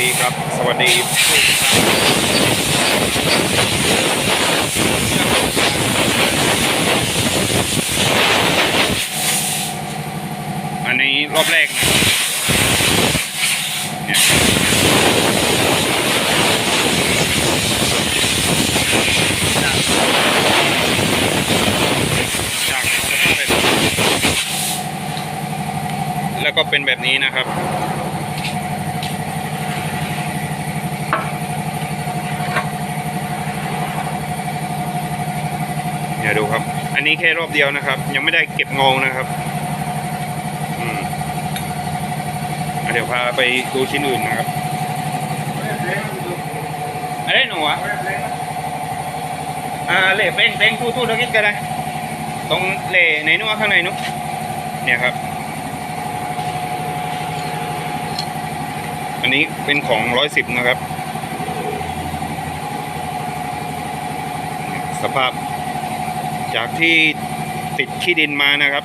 ดีครับ สวัสดีอันนี้รอบแรกนะเนี่ยแล้วก็เป็นแบบนี้นะครับ เดี๋ยวดูครับ อันนี้แค่รอบเดียวนะครับ ยังไม่ได้เก็บงงนะครับอืมเดี๋ยวพาไปดูชิ้นอื่นนะครับอะไรหนูวะอ่าเล่เป้งเป้งทู่ทู่ตะกี้กันเลยตรงเล่ไหนนู้นข้างในนู้นเนี่ยครับ อันนี้เป็นของร้อยสิบนะครับ สภาพ จากที่ติดขี้ดินมานะครับ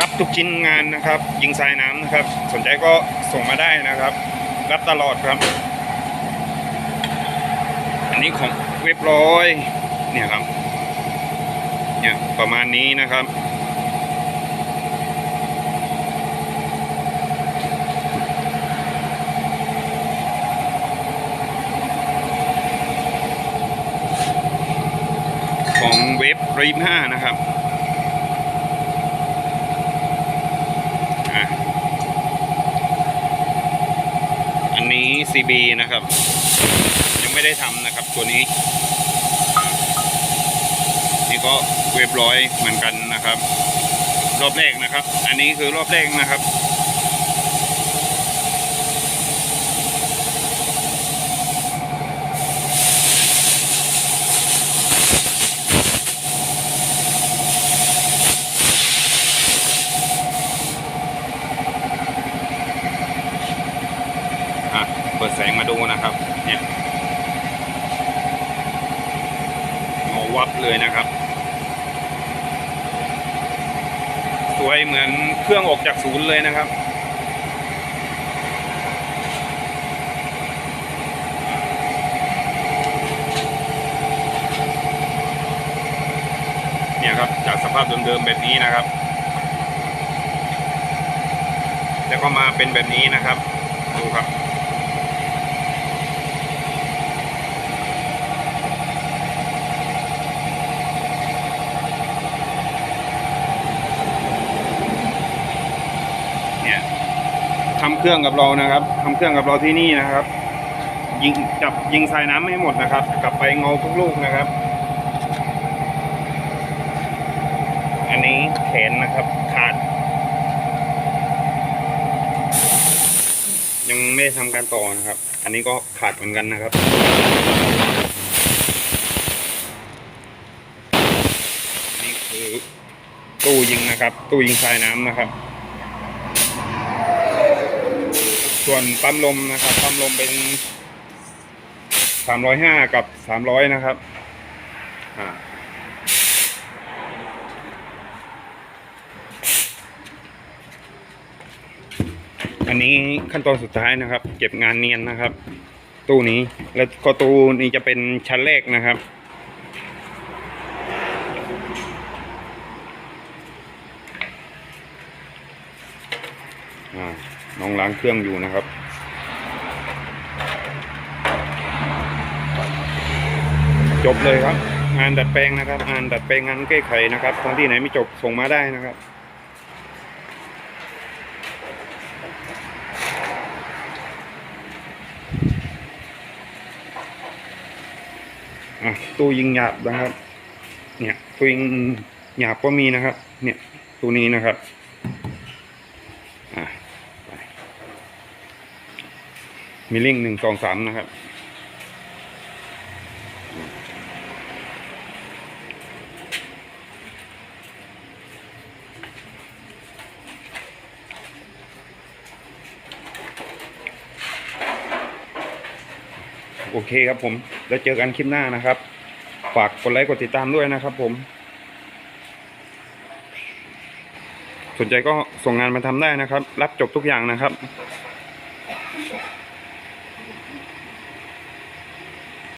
รับทุกชิ้นงานนะครับ ยิงทรายน้ำนะครับ สนใจก็ส่งมาได้นะครับ รับตลอดครับ อันนี้ของเว็บร้อยเนี่ยครับเนี่ยประมาณนี้นะครับ ของเว็บ รีมห้านะครับอันนี้ CB นะครับ ยังไม่ได้ทำนะครับตัวนี้ นี่ก็เว็บร้อยเหมือนกันนะครับ รอบแรกนะครับ อันนี้คือรอบแรกนะครับ อะเปิดแสงมาดูนะครับ เนี่ยเงา วับเลยนะครับ สวยเหมือนเครื่องออกจากศูนย์เลยนะครับเนี่ยครับจากสภาพเดิมๆแบบนี้นะครับ แล้วก็มาเป็นแบบนี้นะครับดูครับ ทำเครื่องกับเรานะครับทำเครื่องกับเราที่นี่นะครับ ยิงจับยิงสายน้ำให้หมดนะครับ กลับไปเงาทุกลูกนะครับ อันนี้แขนนะครับขาด ยังไม่ได้ทำการต่อนะครับ อันนี้ก็ขาดเหมือนกันนะครับนี่คือตู้ยิงนะครับ ตู้ยิงสายน้ำนะครับ ส่วนปั๊มลมนะครับปั๊มลมเป็นสามร้อยห้ากับสามร้อยนะครับอ่าอันนี้ขั้นตอนสุดท้ายนะครับ เก็บงานเนียนนะครับ ตู้นี้แล้วก็ตู้นี้จะเป็นชั้นแรกนะครับอ่า น้องล้างเครื่องอยู่นะครับ จบเลยครับ งานดัดแปลงนะครับ งานดัดแปลงงานแก้ไขนะครับท้องที่ไหนไม่จบส่งมาได้นะครับตู้ยิงหยาบนะครับ เนี่ย ตู้ยิงหยาบก็มีนะครับ เนี่ยตู้นี้นะครับ อะไป มีลิงหนึ่งสองสามนะครับ โอเคครับผม แล้วเจอกันคลิปหน้านะครับ ฝากกดไลค์กดติดตามด้วยนะครับผม สนใจก็ส่งงานมาทำได้นะครับ รับจบทุกอย่างนะครับ